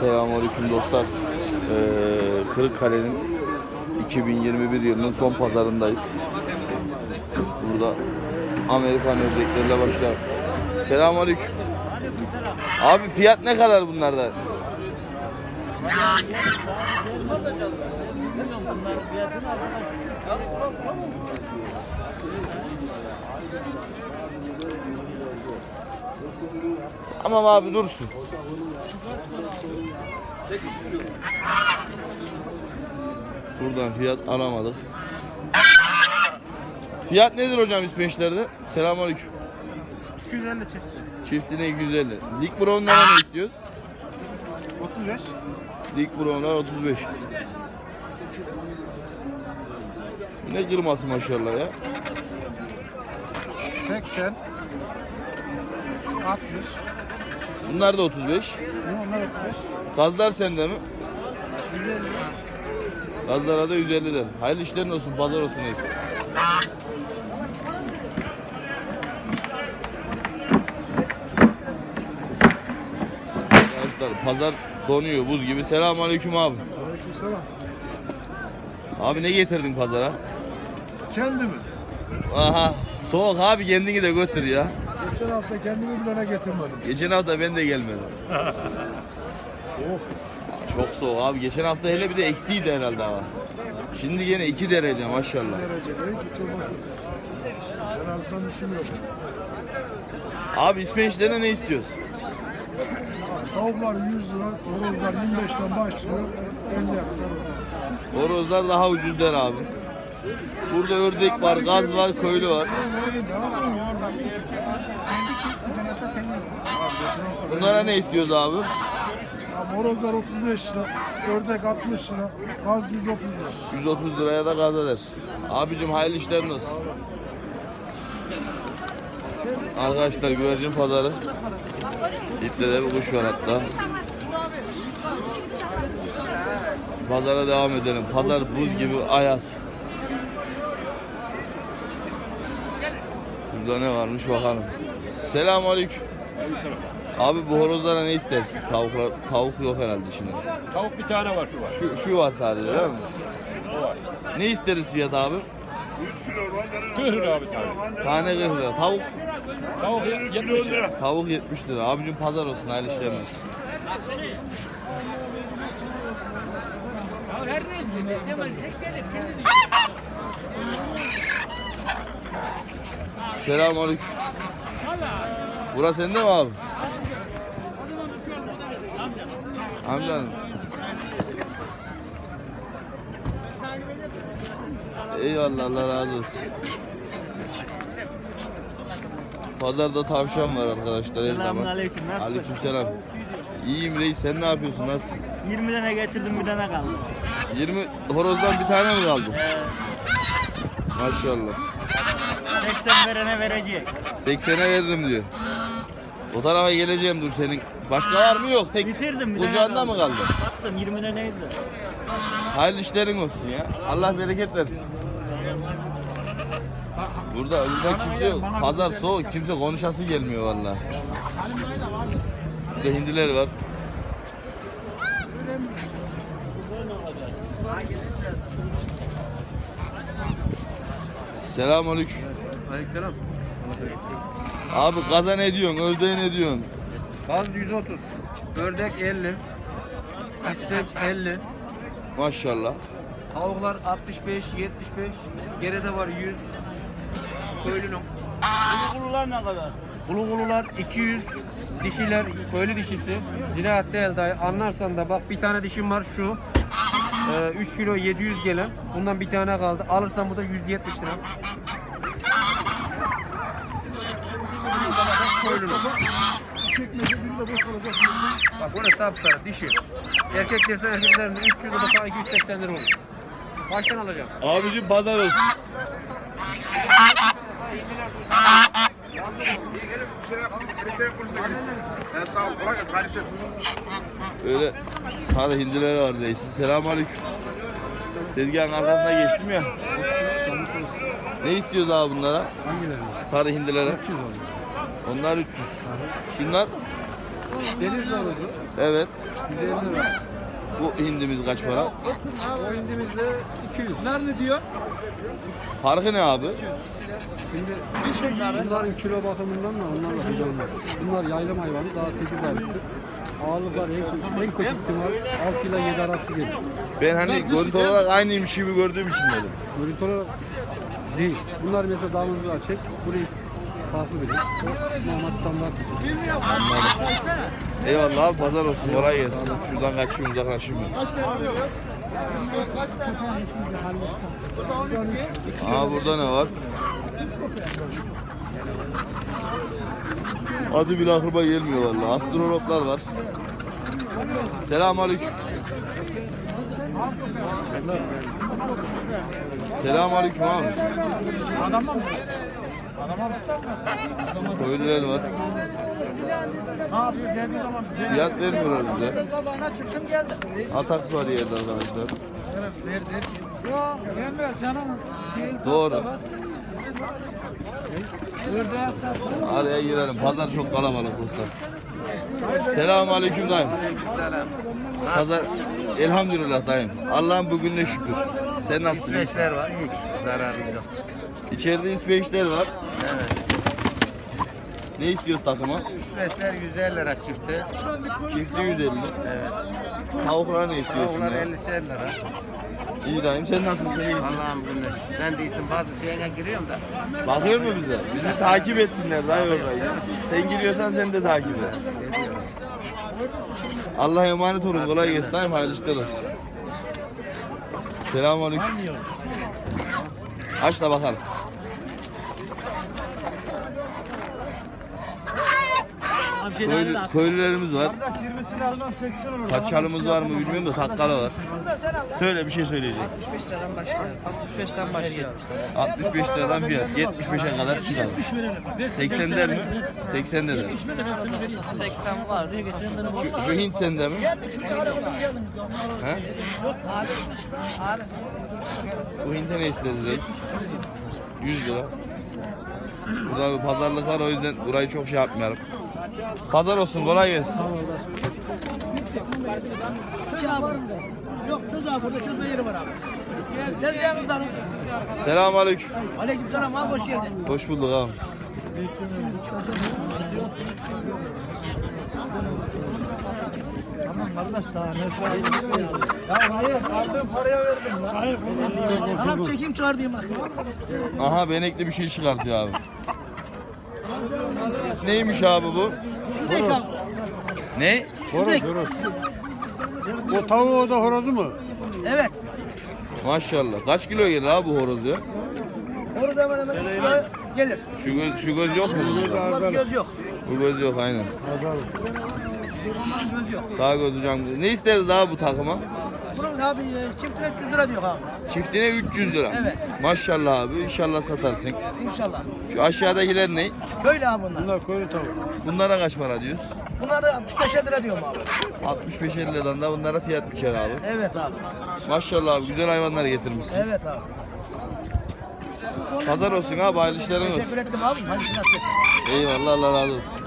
Selamünaleyküm dostlar. Ee, Kırıkkale'nin 2021 yılının son pazarındayız. Burada Amerikan ördeklerle başlar. Selamünaleyküm. Abi fiyat ne kadar bunlarda? Tamam abi dursun. Buradan fiyat alamadık. Fiyat nedir hocam ispençlerde? Selamünaleyküm. 250 çift. Çiftine 250. Dik Brown'lara ne istiyoruz? 35. Dik Brown'lar 35. Ne kırması maşallah ya. 80. 60. Bunlar da 35. Onlar 35. Gazlar sende mi? 150. Gazlara da 150 lira. Hayırlı işlerin olsun, pazar olsun neyse. Arkadaşlar pazar donuyor buz gibi. Selamünaleyküm abi. Aleykümselam. Abi ne getirdin pazara? Kendimi. Aha soğuk abi kendini de götür ya. Geçen hafta kendimi bilene getirmedim. Geçen hafta ben de gelmedim. Soğuk. Çok soğuk abi. Geçen hafta hele bir de eksiydi herhalde hava. Şimdi yine 2 derece maşallah. derece değil hiç olmasın. En azından düşünüyorum. Abi İsveç'te ne istiyoruz? Tavuklar 100 lira, horozlar 25'ten başlıyor. 50'ye kadar var. Horozlar daha ucuz der abi. Burada ördek var, gaz var, köylü var. Bunlara ne istiyoruz abi? Horozlar 35 lira, ördek 60 lira, gaz 130 lira. 130 liraya da gaz eder. Abicim hayırlı işler nasıl? Arkadaşlar güvercin pazarı. İpte de bir kuş var hatta. Pazara devam edelim. Pazar buz gibi ayaz. Burada ne varmış bakalım. Selamünaleyküm. Abi bu horozlara ne istersin? Tavuklar, tavuk yok herhalde şimdi. Tavuk bir tane var şu var. Şu, şu var sadece değil mi? O var. Ne isteriz fiyat abi? 40 lira bir tane. Tane 40 lira. Tavuk Tavuk 70 lira. tavuk 70 lira. Abicim pazar olsun hayırlı işler olsun. Selamünaleyküm. Burası sende mi abi? Amcanın. Eyvallah Allah razı olsun. Pazarda tavşan var arkadaşlar her zaman. Selamünaleyküm, nasılsın? Aleykümselam. İyiyim reis sen ne yapıyorsun nasılsın? 20 tane getirdim bir tane kaldı. 20 horozdan bir tane mi kaldı? Maşallah. 80 verene verecek. 80'e veririm diyor. O tarafa geleceğim dur senin. Başka var mı yok? Tek Bitirdim bir tane kucağında mı kaldı? Baktım 20 taneydi. Hayırlı işlerin olsun ya. Allah bereket versin. Burada, burada kimse yok. Pazar soğuk. Kimse konuşası gelmiyor vallahi. Bir de hindiler var. Selamünaleyküm. Aleykümselam. Abi kaza ne diyorsun? Ördeğe ne diyorsun? Gaz 130. Ördek 50. İstek 50. Maşallah. Tavuklar 65, 75. Geride var 100. Köylünün. Kulular ne kadar? Kulu kulular 200. Dişiler köylü dişisi. Ziraat değil dayı. Anlarsan da bak bir tane dişim var şu. Ee, 3 kilo 700 gelen. Bundan bir tane kaldı. Alırsan bu da 170 lira. Köylünün. Bak burası sapsarı dişi. Erkek dersen erkeklerin 300 lira 280 lira olur. Kaçtan alacağım? Abicim pazar olsun. Öyle sarı hindiler var reisin. Selamünaleyküm. Tezgahın arkasına geçtim ya. Ne istiyoruz abi bunlara? Hangileri? Sarı hindilere. 300 oldu. Onlar 300. Şunlar Deniz horozu. Evet. 150 lira. Bu hindimiz kaç para? O indimizde 200. Nerede diyor? Farkı ne abi? Şimdi bunların kilo bakımından da onlarla güzel olmaz. Bunlar yaylım hayvanı daha 8 aylıktır. Ağırlıklar en, en kötü ihtimal 6 ile 7 arası gelir. Ben hani görüntü olarak aynıymış gibi gördüğüm için dedim. Görüntü olarak değil. Bunlar mesela damızlığa çek. Burayı farklı. O Normal standart. Eyvallah abi pazar olsun kolay gelsin. Şuradan kaçayım uzaklaşayım ben. Aa burada ne var? Adı bile aklıma gelmiyor vallahi. Astrologlar var. Selamünaleyküm. Selamünaleyküm abi. Köylüler var. Fiyat vermiyorlar bize. Ataks var yerde arkadaşlar. Doğru. Araya girelim. Pazar çok kalabalık usta. Selamun aleyküm dayım. Pazar elhamdülillah dayım. Allah'ın bugününe şükür. Sen nasılsın? İsveçler var hiç zararı yok. İçeride ispeçler var. Evet. Ne istiyoruz takıma? İsveçler 150 lira çıktı. Çifti 150. Evet. Tavuklara ne istiyorsun? Tavuklar ya? 50 lira. İyi dayım sen nasılsın? İyisin. Allah'ım günü. Sen değilsin bazı şeyine giriyorum da. Bakıyor mu bize? Bizi takip etsinler dayı orada. Sen giriyorsan sen de takip et. Allah'a emanet olun. Kolay gelsin dayım. Hayırlı işler olsun. Selamünaleyküm. Aç da bakalım. Köylü, köylülerimiz var. 20'sini almam 80 olur. Kaçalımız var mı bilmiyorum da takkalı var. Söyle bir şey söyleyecek. 65 liradan başlıyor. 65'ten başlıyor. 65 liradan fiyat. 75'e kadar çıkar. 80 der mi? 80 de der. 80 var diye getirin beni Şu, şu Hint sende mi? He? Bu Hint'e ne istedi reis? 100 lira. Burada bir pazarlık var o yüzden burayı çok şey yapmayalım. Pazar olsun kolay gelsin. Yok çöz abi burada çözme yeri var abi. Ne diyor kızlarım? Selamun aleyküm. Aleyküm selam abi hoş geldin. Hoş bulduk abi. Ya hayır aldığım paraya verdim lan. Hayır. Sana bir çekeyim çağır diyeyim bak. Aha benekli bir şey çıkartıyor abi. Neymiş abi bu? Ne? O tavuğu da horozu mu? Evet. Maşallah. Kaç kilo gelir abi bu horoz ya? Orada hemen hemen 3 kilo gelir. Şu göz, şu göz yok mu? Bir göz yok. Bu göz yok aynen. Bunların göz yok. Sağ göz hocam. Ne isteriz abi bu takıma? Bunun abi e, çiftine 300 lira diyor abi. Çiftine 300 lira. Evet. Maşallah abi. İnşallah satarsın. İnşallah. Şu aşağıdakiler ne? Şöyle abi bunlar. Bunlar koyun tavuk. Bunlara kaç para diyoruz? Bunlar da 65 lira diyorum abi. 65 50 liradan da bunlara fiyat biçer abi. Evet abi. Maşallah abi güzel hayvanlar getirmişsin. Evet abi. Pazar olsun abi hayırlı işlerin olsun. Teşekkür ettim abi. Hadi nasip etsin. Eyvallah Allah razı olsun.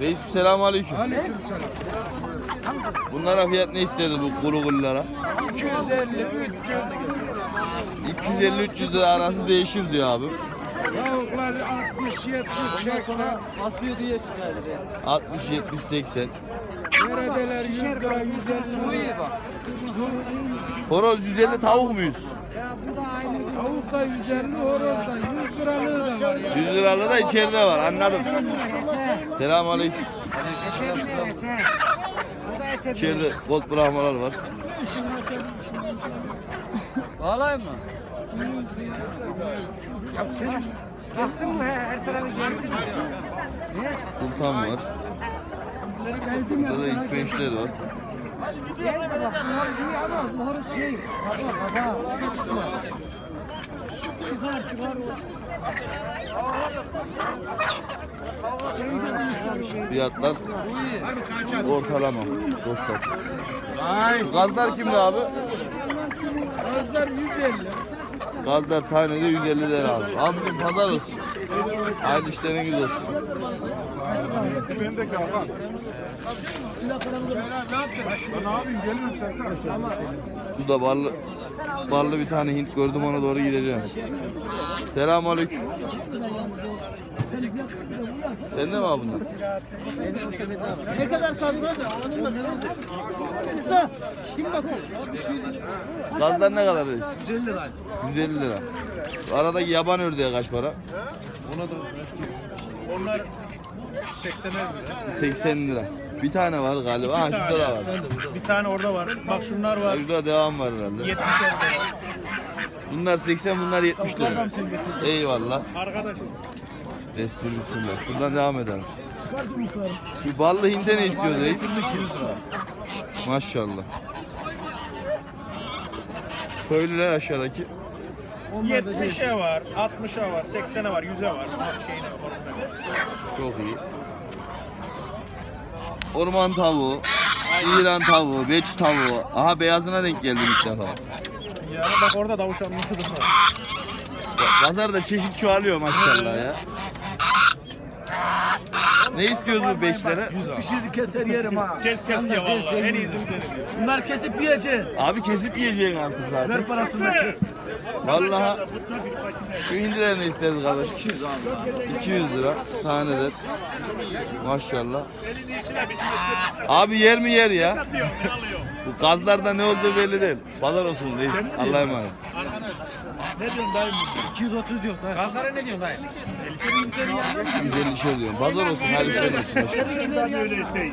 Reis selamun aleyküm. Aleyküm selam. Bunlara fiyat ne istedi bu kuru kurulara? 250, 300. 250-300 lira arası değişir diyor abi. Tavuklar 60, 70, 80. 60, 70, 80. Neredeler 100 lira, 150 lira. Horoz 150 tavuk muyuz? Tavuk da 150, horoz da 100 liralığı da var ya. 100 liralı da içeride var anladım. Selamun aleyküm. İçeride gold brahmalar var. Vallahi mı? Sultan var. Burada da ispençler var. Fiyatlar ortalama dostlar. Şu Gazlar kimde abi? Gazlar 150. Gazlar tanede 150 lira abi. Abicim pazar olsun. Hayırlı işleriniz olsun. Bendeki Hakan. Ben ne yapayım geliyorum sen. Bu da ballı ballı bir tane Hint gördüm ona doğru gideceğim. Selamünaleyküm. Sen de mi abi bunlar? Ne kadar kazdı? Usta. Kim bakar? Gazlar ne kadar reis? 150 lira. 150 lira. Aradaki yaban ördeğe kaç para? Onlar 80 lira. 80 lira. Bir tane var galiba. Ha şurada da var. Bir tane orada var. Bak şunlar var. Şurada devam var herhalde. 70 Bunlar 80 bunlar 70 lira. Eyvallah. Arkadaşım. Destur bismillah. Şuradan devam edelim. Şu ballı hinde ne istiyor reis? Maşallah. Köylüler aşağıdaki. 70'e var, 60'a var, 80'e var, 100'e var. Şeyine. Çok iyi. Orman tavuğu, İran tavuğu, beç tavuğu. Aha beyazına denk geldim ilk defa. Yani bak orada davuşanlı da var. Pazarda çeşit çoğalıyor maşallah ya. Ne istiyoruz bu beşlere? Pişirdi keser yerim ha. Kes kes ya valla. En iyisini senin. Bunlar kesip yiyeceksin. Abi kesip yiyeceksin artık zaten. Ver parasını da kes. Vallahi şu hindiler ne isteriz kardeş? 200 abi. 200 lira tanedir. Maşallah. Abi yer mi yer ya? Bu gazlarda ne olduğu belli değil. Pazar olsun reis. Allah'a emanet. Ne diyorsun dayım? 230 diyor. da. Gazlara ne diyorsun dayım? 150 şey diyorum. Pazar olsun. Hadi şöyle olsun. öyle şey.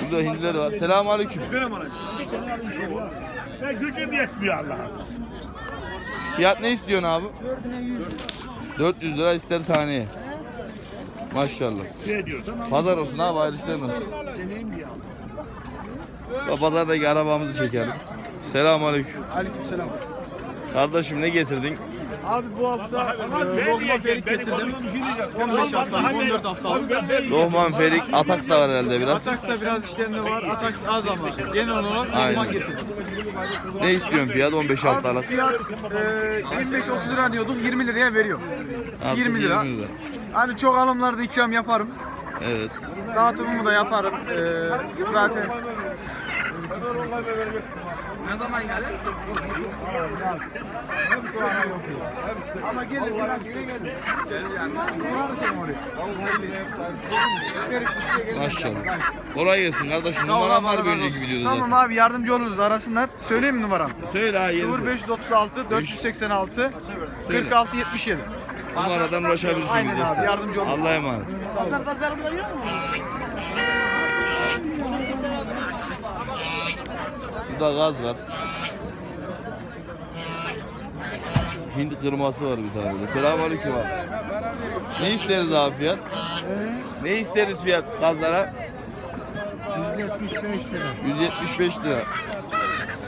Burada hindiler var. Selamun aleyküm. Sen gücüm yetmiyor Allah'a. Fiyat ne istiyorsun abi? 400 lira ister taneye. Maşallah. Ne diyorsun? Pazar olsun abi. Ya Pazardaki arabamızı çekelim. Selamun aleyküm. Aleykümselam. Kardeşim ne getirdin? Abi bu hafta e, perik getirdim. 15 haftalık, 14 haftalık. Lohman Ferik, Ataks da var herhalde biraz. Ataksa biraz işlerinde var. Ataks az ama genel olarak Aynen. lokma getirdim. Ne istiyorsun fiyat 15 Abi haftalık? fiyat e, 25-30 lira diyorduk 20 liraya veriyor. Artık 20 lira. Hani çok alımlarda ikram yaparım. Evet. Dağıtımımı da yaparım. E, zaten ne zaman gelir? Ama gelin biraz yine gelin. Maşallah. Kolay gelsin kardeşim. Numaram var bir önceki videoda Tamam zaten. abi yardımcı oluruz arasınlar. Söyleyeyim mi numaram? Söyle ha yeni. 0536 486 46 77. Numaradan ulaşabilirsiniz. Aynen abi, yardımcı olun. Allah'a emanet. Pazar pazarında yok mu? Burada gaz var. Hindi kırması var bir tane de. Selamünaleyküm abi. Ne isteriz abi fiyat? Ne isteriz fiyat gazlara? 175 lira. 175 lira.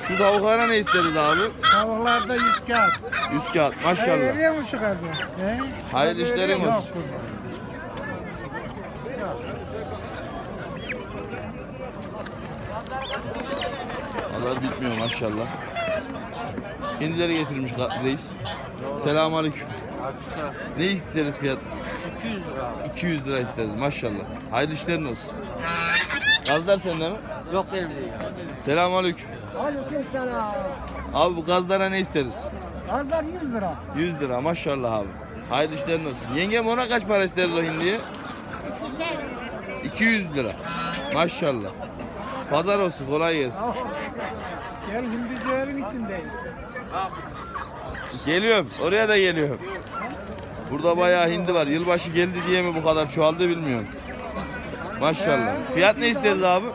Şu tavuklara ne isteriz abi? Tavuklarda 100 kağıt. 100 kağıt maşallah. Veriyor mu şu gazı? Hayırlı işlerin olsun. Allah bitmiyor maşallah. Hindileri getirmiş reis. Selamünaleyküm. Ne isteriz fiyat? 200 lira. 200 lira isteriz maşallah. Hayırlı işlerin olsun. Gazlar sende mi? Yok benim değil. Selamünaleyküm. Aleykümselam. Abi bu gazlara ne isteriz? Gazlar 100 lira. 100 lira maşallah abi. Hayırlı işlerin olsun. Yengem ona kaç para isteriz o hindiye? 200 lira. Maşallah. Pazar olsun kolay gelsin. Gel hindicilerin içindeyim. Geliyorum. Oraya da geliyorum. Burada bayağı hindi var. Yılbaşı geldi diye mi bu kadar çoğaldı bilmiyorum. Maşallah. Fiyat ne isteriz abi?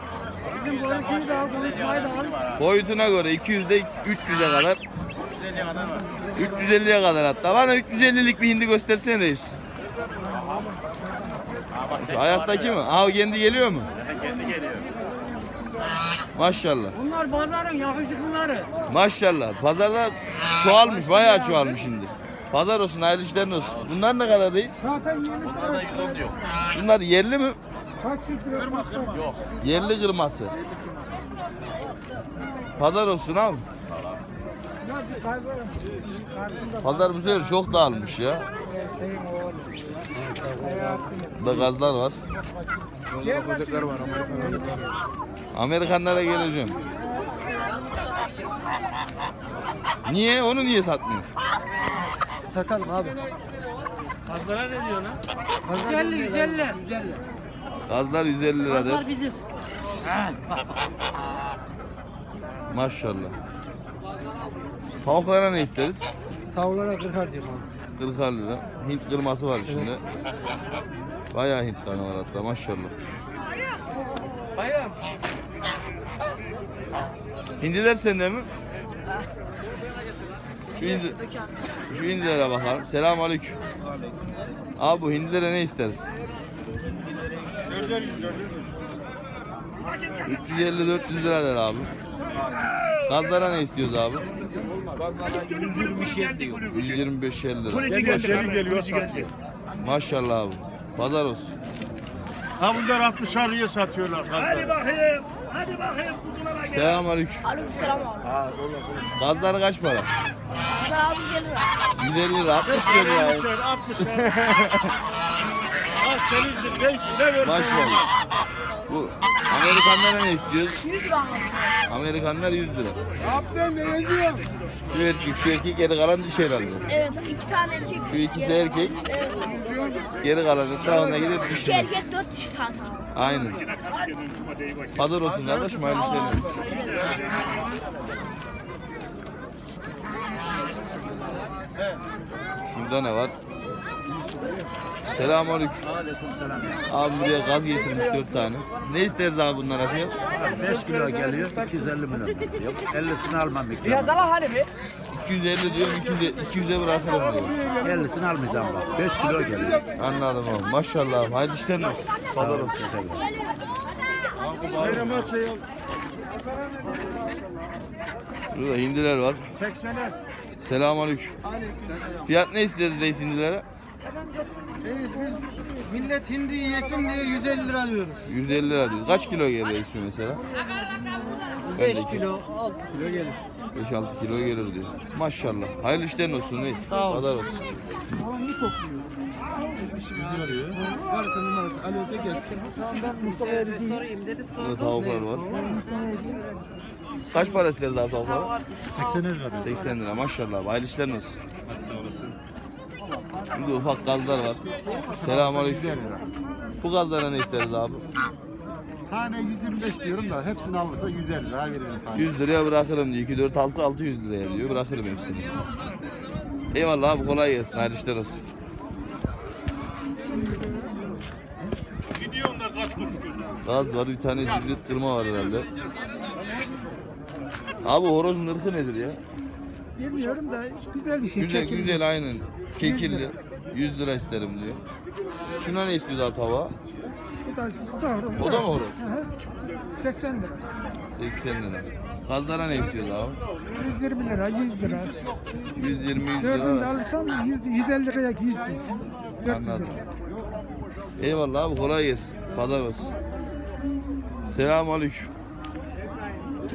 Bizim boyutunu da al, konuşmayı da al. Boyutuna göre 200'de 300'e kadar. 350'ye kadar hatta. Bana 350'lik bir hindi göstersene reis. Şu ayaktaki mi? Aa o kendi geliyor mu? Kendi geliyor. Maşallah. Bunlar pazarın yakışıklıları. Maşallah. Pazarda çoğalmış, bayağı çoğalmış şimdi. Pazar olsun, hayırlı işlerin olsun. Bunlar ne kadar reis? Zaten yeni sıra Bunlar yerli mi? kaç litre? Kırma kırma. Yok. Yerli kırması. Pazar olsun abi. Pazar bu sefer çok dağılmış ya. Burada gazlar var. Amerikanlara geleceğim. Niye? Onu niye satmıyor? Satalım abi. Pazara ne diyor lan? Pazar 50 150. Gazlar 150 liradır. Pazar bizim. Maşallah. Tavuklara ne isteriz? Tavuklara 40 diyorum abi. 40 lira. Hint kırması var içinde. Bayağı Hint kanı var hatta maşallah. Bayım. Hindiler sende mi? Şu hindi, şu hindilere bakalım. Selamun aleyküm. Abi bu hindilere ne isteriz? 350-400 lira der abi. Gazlara ne istiyoruz abi? 127 diyor. 125 lira. Kuleci geldi. geliyor satıyor. Maşallah abi. Pazar olsun. Ha bunlar 60 arıya satıyorlar Hadi gazları. bakayım. Hadi bakayım kutulara gel. Selamun aleyküm. Aleykümselam abi. Gazları kaç para? Sana abi gelir abi. 150 lira, 60 lira ya. 60'er 60'er. Ha senin için neyse ne versen. Maşallah. Bu Amerikanlara ne istiyoruz? 100 lira. Amerikanlar 100 lira. Abdem ne diyor? Şu erkek, şu erkek geri kalan dişi herhalde. Evet iki tane erkek. Şu ikisi erkek, Evet. geri kalan etrafına gidip İki dişi. erkek dört dişi zaten. Aynen. Pazar olsun kardeşim, hayırlı işler. Şurada ne var? Selamünaleyküm. Aleykümselam. Abi buraya gaz getirmiş 4 tane. Ne isteriz abi bunlara fiyat? 5 kilo geliyor 250 milyon. Yok 50'sini almam bir. 250 diyorum 200'e 200'e bırakırım diyor. 50'sini almayacağım bak. 5 kilo geliyor. Anladım abi. Maşallah abi. Hayırlı işler olsun. Pazar olsun. Burada hindiler var. 80'er. Selamünaleyküm. Fiyat ne istediniz reis hindilere? Reis biz millet hindi yesin diye 150 lira diyoruz. 150 lira diyor. Kaç kilo gelir reis mesela? 5 kilo, 6 kilo gelir. 5-6 kilo gelir diyor. Maşallah. Hayırlı işlerin olsun reis. Sağ ol. Pazar olsun. Ama iyi topluyor. İşimiz arıyor. Varsa numarası alo de gelsin. Sorayım dedim Burada tavuklar var. Kaç para istedi daha tavuklar? 80 lira. 80 lira maşallah. Hayırlı işlerin olsun. Burada ufak gazlar var. Selamünaleyküm. Bu gazlara ne isteriz abi? Tane 125 diyorum da hepsini alırsa 150 lira veririm tane. 100 liraya bırakırım diyor. 2, 4, 6, 600 liraya diyor. Bırakırım hepsini. Eyvallah abi kolay gelsin. Hayırlı işler olsun. Gidiyorsun da kaç kuruş? Gaz var. Bir tane zibrit kırma var herhalde. Abi horozun ırkı nedir ya? Bilmiyorum da güzel bir şey. Güzel güzel aynen. Kekilli. 100 lira isterim diyor. Şuna ne istiyoruz abi tava? Bu da, bu da horoz. O da mı horoz? 80 lira. 80 lira. Gazlara ne istiyoruz abi? 120 lira, 100 lira. 120 100 Dördünü de lira. alırsam 100, 150 liraya 100 lira. 400 Anladım. lira. Eyvallah abi kolay gelsin. Pazar olsun. Selamun aleyküm.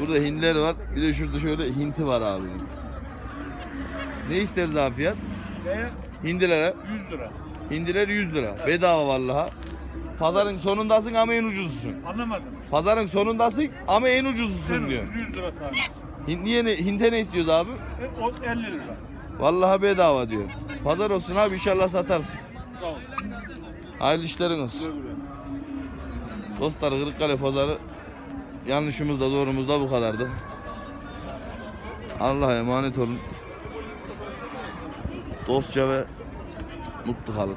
Burada hindiler var. Bir de şurada şöyle hinti var abi. Ne isteriz abi fiyat? Ne? Hindilere. 100 lira. Hindiler 100 lira. Bedava vallahi. Pazarın sonundasın ama en ucuzusun. Anlamadım. Pazarın sonundasın ama en ucuzusun diyor. 100 lira tanesi. Hin- niye ne, hinte ne istiyoruz abi? E, o 50 lira. Vallahi bedava diyor. Pazar olsun abi inşallah satarsın. Sağ ol. Hayırlı işlerin olsun. Dostlar Kırıkkale pazarı yanlışımız da doğrumuz da bu kadardı. Allah'a emanet olun. Dostça ve mutlu kalın.